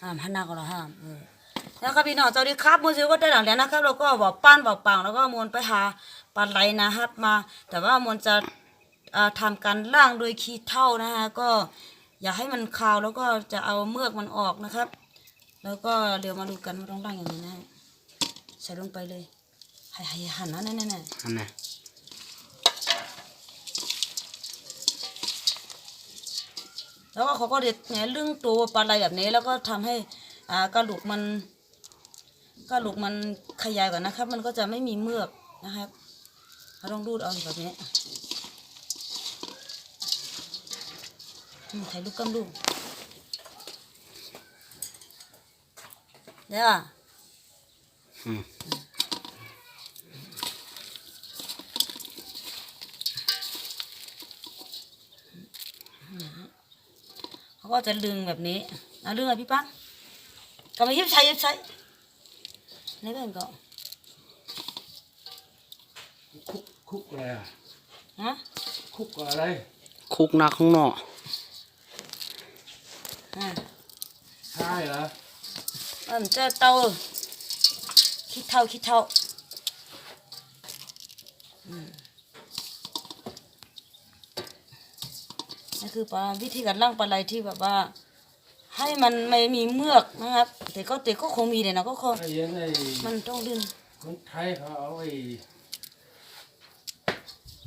ห้ามหันหน้าก็เราห้ามเออแล้วครับพี่น้องสวัสดีครับมูซิวก็ได้หลังแล้วนะครับเราก็บอกป้านบอกปังแล้วก็มวนไปหาปลาไหลนะครับ มา แต่ว่ามวนจะอ่าทำการล่างโดยขี้เท่านะฮะก็อย่าให้มันคาวแล้วก็จะเอาเมือกมันออกนะครับ แล้วก็เดี๋ยวมาดูกันว่าต้องล่างอย่างนี้นะใส่ลงไปเลยให้ให้หันนะนั่นนั่นอันน่ะ แล้วก็เขาก็เด็ดเนี่ยเรื่องตัวปลาอะไหลแบบนี้ แล้วก็ทำให้อ่ากระดูกมันกระดูกมันขยายก่อนนะครับ มันก็จะไม่มีเมือกนะครับเราต้องรูดเอาแบบนี้ถ่ายรูปกันดูเดี๋ยวอะ อืม เขา ก็จะดึงแบบนี้เอาดึงอะพี่ปั๊กก็มายิบใช้ยิบใช้นี่เป็นก็คุกคุกอะไรอะฮะคุกอะไร คุกหนักข้างนอกอ่าใช่เหรออันเจะเตาคิดเท่าคิดเท่าอืม นี่คือปลาวิธีการล่างปลาไหลที่แบบว่า ให้มันไม่มีเมือกนะครับ แต่ก็แต่ก็คงมีเลยนะก็คงไอ้ยันไอ้มันต้องดึงคนไทยเขาเอาไอ้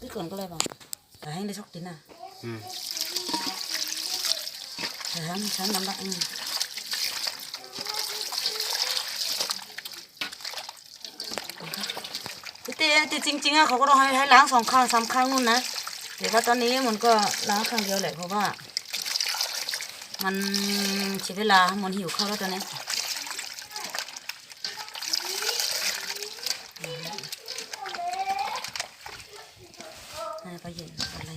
ที่ก่อนก็เลยบอกแต่ให้ได้ชกตินนะอืมแต่ฉันฉันทำได้อืมแต่แต่จริงๆอะเขาก็ต้องให้ให้ล้างสองครั้งสามครั้งนู่นนะ เดี๋ยวว่าตอนนี้มันก็ล้างครั้งเดียวแหละเพราะว่า มันใช้เวลา มันหิวข้าวแล้วตอนนี้ให้ไปเย็นอะไร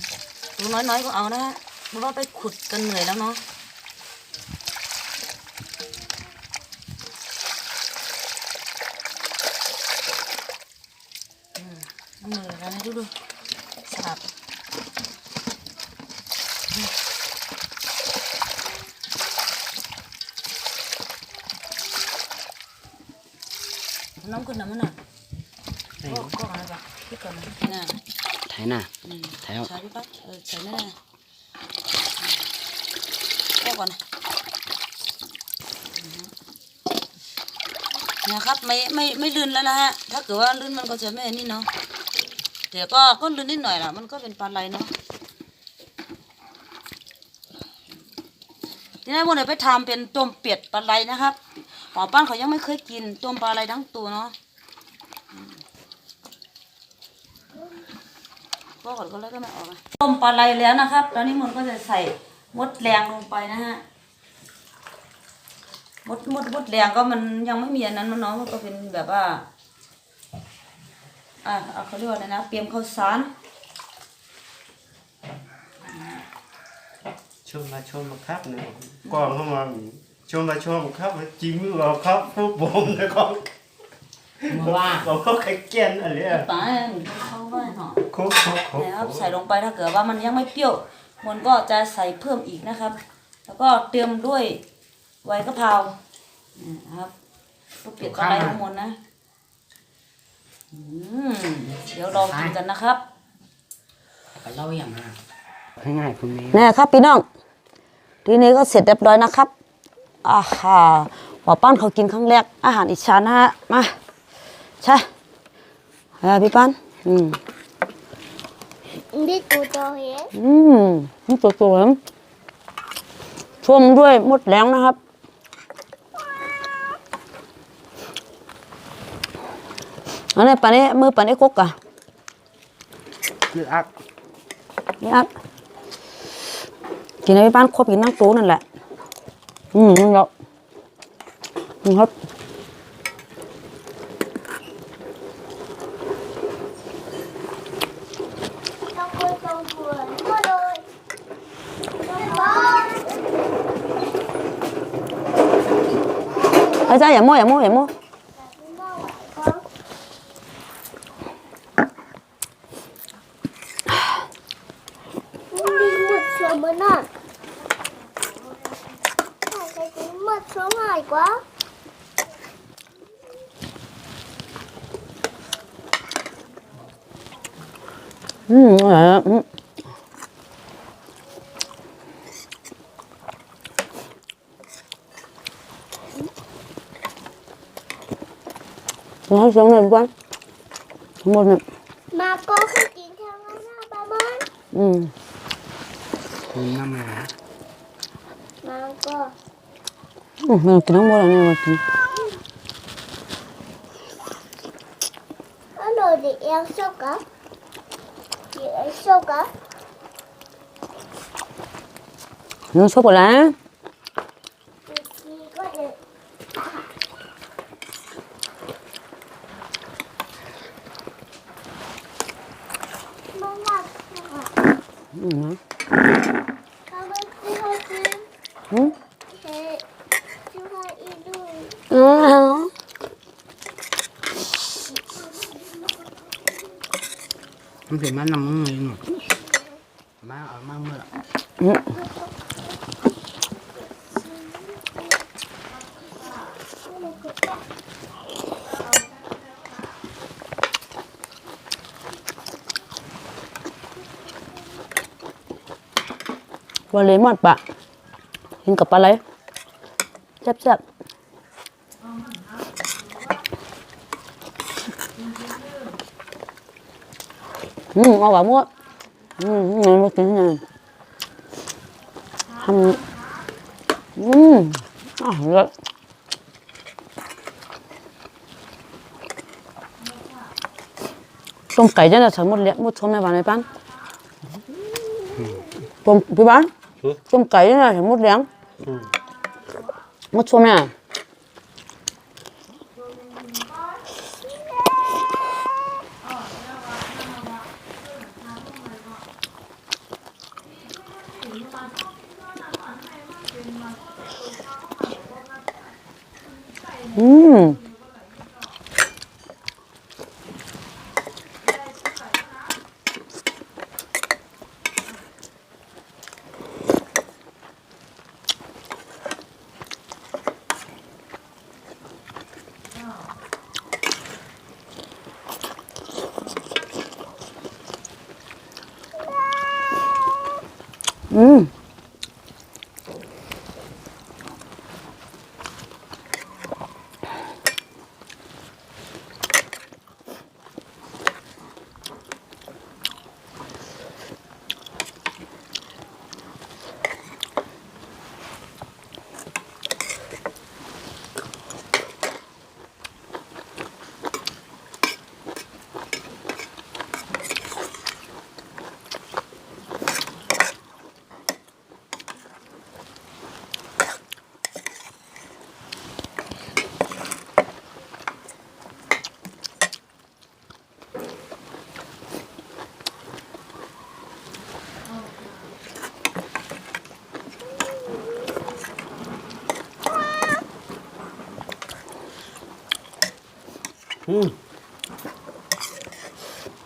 ตัวน้อยๆก็เอานะฮะเพราะว่าไปขุดกันเหนื่อยแล้วเนาะเอามือแล้วนะดูดูสับ น้ำขึ้นน้ำมันน่ะก็ก็อะไรปะพี่ก่อนนะน่ะไถน่ะอืมไถเอาใช้พี่ปั๊กเออใช้แน่ๆก็ก่อนนะอืมเนี่ยครับไม่ไม่ไม่ลื่นแล้วนะฮะถ้าเกิดว่าลื่นมันก็จะไม่นี่เนาะเดี๋ยวก็ก็ลื่นนิดหน่อยล่ะมันก็เป็นปลาไหลเนาะทีนี้พวกเนี่ยไปทำเป็นต้มเป็ดปลาไหลนะครับหมอป้านเขายังไม่เคยกินต้มปลาไหลทั้งตัวเนาะอืม ก็ก่อนก็เลยก็ไม่ออกต้มปลาไหลแล้วนะครับ ตอนนี้มันก็จะใส่มดแรงลงไปนะฮะมดมดมดแรงก็มันยังไม่มีอันนั้นนเนาะมันก็เป็นแบบว่า อ่าเอาเขาเรียกว่าอะไรนะเตรียมข้าวสารชมมาชมมาครับเนี่ยกองเข้ามาชมมาชมครับจริงหรือเปล่าครับผู้บงนะครับ ว่าบอกว่าใครเกี้ยนอะไรอะป้าหนูเข้าไว้หน่อยคุกคุกคุกนะครับใส่ลงไปถ้าเกิดว่ามันยังไม่เปรี้ยวมันก็จะใส่เพิ่มอีกนะครับ แล้วก็เตรียมด้วยใบกะเพราอ่านะครับก็เปียกอะไรทั้งหมดนะอืมเดี๋ยวลองกินกันนะครับก็เล่าอย่างน่ะง่ายๆคุณแม่นี่ครับพี่น้อง ทีนี้ก็เสร็จเรียบร้อยนะครับอาหาหมอป้านเขากินครั้งแรกอาหารอีสานนะฮะมา ใช่เออพี่ป้านอืม Đi tụ cho hết อืมนี่ตัวสวยช่วมด้วยมดแรงนะครับ อันนี้ปานนี้มือปานนี้กกอะคืออักนี่อักกินในบ้านครบกินนั่งโต๊ะนั่นแหละ อืมนี่แล้วนี่ครับ ไอ้จ้าอย่าโม่อย่าโม่อย่าโม่ Mua ngoại con Đi một sữa mới ngon Cái gì mất Số hài quá. 음, 예, nó sống lên quá. Một này mà cô không chín theo nó sao ba bốn ừ. Còn năm này hả? Mà cô ừ mình cái nó mua là này mà chín nó đồ để em sao cả để em sao cả nó sốt rồi lá มันเป็นมันน้ำมันหนูมาเอามาเมื่อละวาเลมดปะกินกับอะไรแซ่บ อืมเอาหวานมั่วอืมงานมากินงานทำอืมอะเลยต้มไก่เนี่ยนะสมมติเลี้ยมุดชมในบ้านในบ้าต้มพี่บ้านต้มไก่เนี่ยนะสมมติเลี้ยงมุดชมเนี่ย ขอ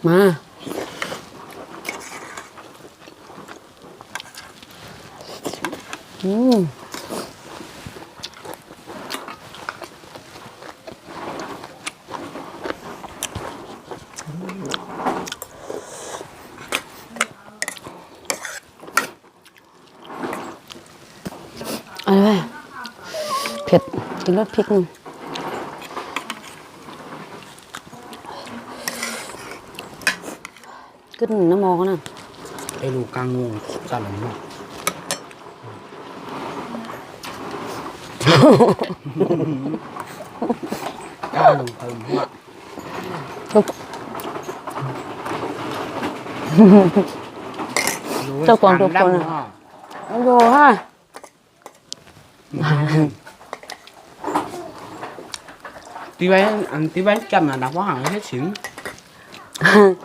มา อืมอะไรเผ็ดกินรสพริกนึง quá hẳn hết xỉu มันไม่ดีไปเลยกองคำเจ้ากองตัวป่วนนะฮะไปเอาเลือดเอาจักรยานเอาอะไรมาไม่รู้ของของแตง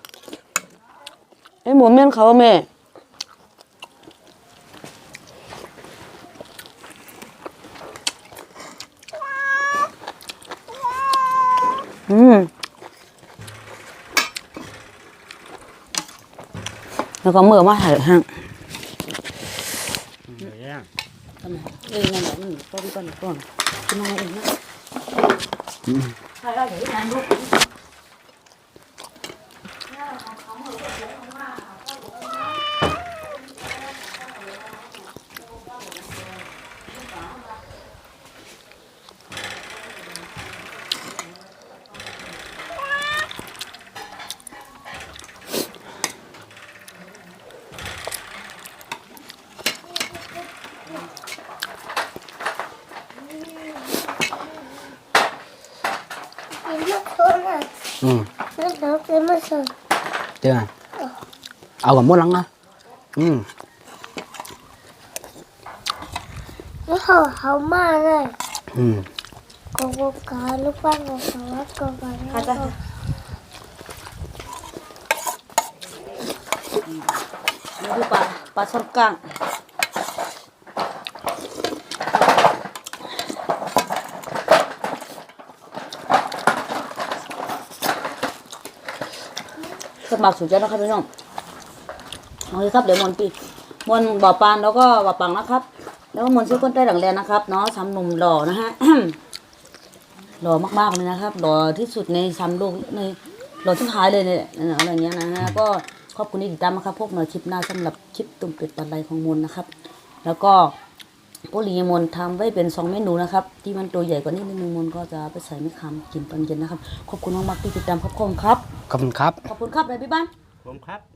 ไอหมูเมียนเขาเมะอืมแล้วก็มือมาถ่ายห้างเดี๋ยวแย่งทำไมเอ้ยนั่นแหละนี่ต้นต้นต้นกินมาเองนะใครเอาเดี๋ยวงานลูก กินมะเขือ น่ะอืมแล้วเรากินมะเขือเจอไงเอากับมดลังนะอืม แล้วเขาเขามาเลย อืม กบกาลูกบ้านของเขาวัดกบกา ค่ะจ้ะนี่คือปลาปลาช่อนก ลางสมัครสุดยอดนะครับพี่น้องโอเคครับเดี๋ยวมนปีมนบ่อปานแล้วก็บ่อปังนะครับ แล้วก็มนซื้อก้นใต้หลังแลนนะครับเนาะสามหนุ่มหล่อนะฮะหล่อมากๆเลยนะครับหล่อที่สุดในซัมโลกในหล่อที่ท้ายเลยเนี่ยอะไรเงี้ยนะฮะก็ขอบคุณที่ติดตามนะครับพวกเราคลิปหน้าสำหรับคลิปตุ่มเป็ดปันไรของมนนะครับ แล้วก็ โปลีมนทำไว้เป็นสองเมนูนะครับ ที่มันตัวใหญ่กว่านี้นิดนึงมนก็จะไปใส่ไม่คำกินตอนเย็นนะครับ ขอบคุณมากๆที่ติดตามครับขอบคุณครับ ขอบคุณครับ ขอบคุณครับเลยพี่บ้านผมครับ